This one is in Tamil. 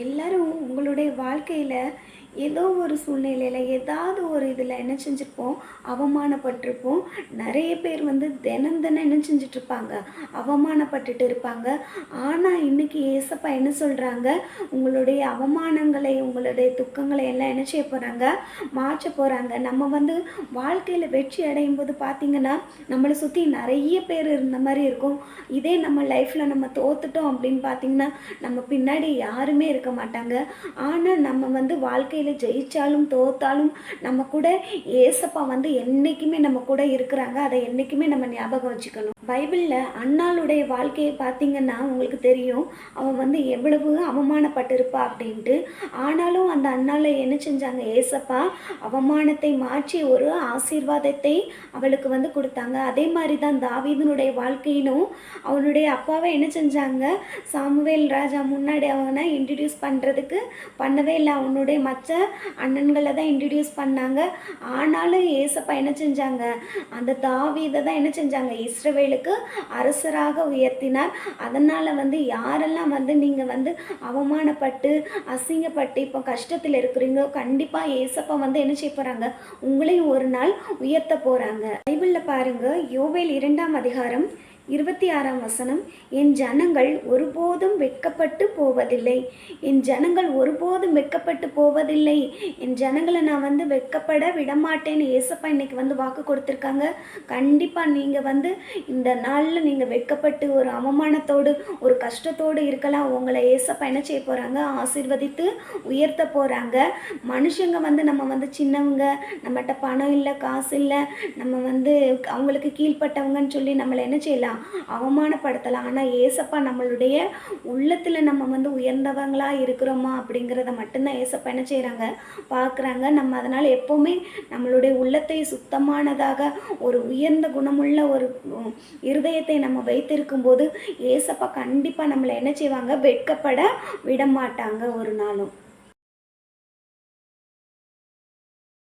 எல்லாரும் உங்களுடைய வாழ்க்கையில் ஏதோ ஒரு சூழ்நிலையில் ஏதாவது ஒரு இதில் என்ன செஞ்சுருப்போம்? அவமானப்பட்டிருப்போம். நிறைய பேர் வந்து தினம் தினம் என்ன செஞ்சிட்ருப்பாங்க? அவமானப்பட்டுட்டு இருப்பாங்க. ஆனால் இன்னைக்கு ஏசப்பா என்ன சொல்கிறாங்க உங்களுடைய அவமானங்களை உங்களுடைய துக்கங்களை எல்லாம் என்ன செய்ய போகிறாங்க மாற்ற போகிறாங்க நம்ம வந்து வாழ்க்கையில் வெற்றி அடையும் போது பார்த்திங்கன்னா நம்மளை சுற்றி நிறைய பேர் இருந்த மாதிரி இருக்கும். இதே நம்ம லைஃப்பில் நம்ம தோத்துட்டோம் அப்படின்னு பார்த்தீங்கன்னா நம்ம பின்னாடி யாருமே இருக்க மாட்டாங்க. ஆனால் நம்ம வந்து வாழ்க்கையில் ஜெயித்தாலும் தோத்தாலும் நம்ம கூட ஏசப்பா வந்து என்றைக்குமே நம்ம கூட இருக்கிறாங்க. அதை என்றைக்குமே நம்ம ஞாபகம் வச்சுக்கணும். பைபிளில் அண்ணாளுடைய வாழ்க்கையை பார்த்தீங்கன்னா உங்களுக்கு தெரியும். அவன் வந்து எவ்வளவு அவமானப்பட்டிருப்பா அப்படின்ட்டு. ஆனாலும் அந்த அண்ணால என்ன செஞ்சாங்க? ஏசப்பா அவமானத்தை மாற்றி ஒரு ஆசீர்வாதத்தை அவளுக்கு வந்து கொடுத்தாங்க. அதே மாதிரி தான் தாவீதனுடைய வாழ்க்கையிலும் அவனுடைய அப்பாவை என்ன செஞ்சாங்க? சாமுவேல் ராஜா முன்னாடி அவனை இன்ட்ரடியூஸ் பண்ணுறதுக்கு பண்ணவே இல்லை. அவனுடைய அண்ணன்களை தான் இன்ட்ரடியூஸ் பண்ணாங்க. ஆனாலும் ஏசப்பா என்ன செஞ்சாங்க? அந்த தாவீதை தான் என்ன செஞ்சாங்க? இஸ்ரவேலுக்கு அரசராக உயர்த்தினார். அதனால் வந்து யாரெல்லாம் வந்து நீங்கள் வந்து அவமானப்பட்டு அசிங்கப்பட்டு இப்போ கஷ்டத்தில் இருக்கிறீங்களோ கண்டிப்பாக ஏசப்பா வந்து என்ன செய்ய போகிறாங்க உங்களையும் ஒரு நாள் உயர்த்த போகிறாங்க பைபிளில் பாருங்க யோவேல் இரண்டாம் அதிகாரம் இருபத்தி ஆறாம் வசனம் என் ஜனங்கள் ஒருபோதும் வெட்கப்பட்டு போவதில்லை. என் ஜனங்கள் ஒருபோதும் வெட்கப்பட்டு போவதில்லை. என் ஜனங்களை நான் வந்து வெட்கப்பட விடமாட்டேன்னு ஏசப்பா இன்னைக்கு வந்து வாக்கு கொடுத்துருக்காங்க. கண்டிப்பாக நீங்கள் வந்து இந்த நாளில் நீங்கள் வெட்கப்பட்டு ஒரு அவமானத்தோடு ஒரு கஷ்டத்தோடு இருக்கலாம். உங்களை ஏசப்பா என்ன செய்ய போகிறாங்க ஆசீர்வதித்து உயர்த்த போகிறாங்க மனுஷங்க வந்து நம்ம வந்து சின்னவங்க. நம்மகிட்ட பணம் இல்லை காசு இல்லை. நம்ம வந்து அவங்களுக்கு கீழ்ப்பட்டவங்கன்னு சொல்லி நம்மளை என்ன செய்யலாம்? அவமானப்படுத்தலாம். ஆனால் ஏசப்பா நம்மளுடைய உள்ளத்தில் நம்ம வந்து உயர்ந்தவங்களாக இருக்கிறோமா அப்படிங்கிறத மட்டும்தான் ஏசப்பா என்ன செய்கிறாங்க பார்க்குறாங்க. நம்ம அதனால் எப்போவுமே நம்மளுடைய உள்ளத்தை சுத்தமானதாக ஒரு உயர்ந்த குணமுள்ள ஒரு இருதயத்தை நம்ம வைத்திருக்கும் போது ஏசப்பா கண்டிப்பாக நம்மளை என்ன செய்வாங்க? வெட்கப்பட விட மாட்டாங்க ஒரு நாளும்.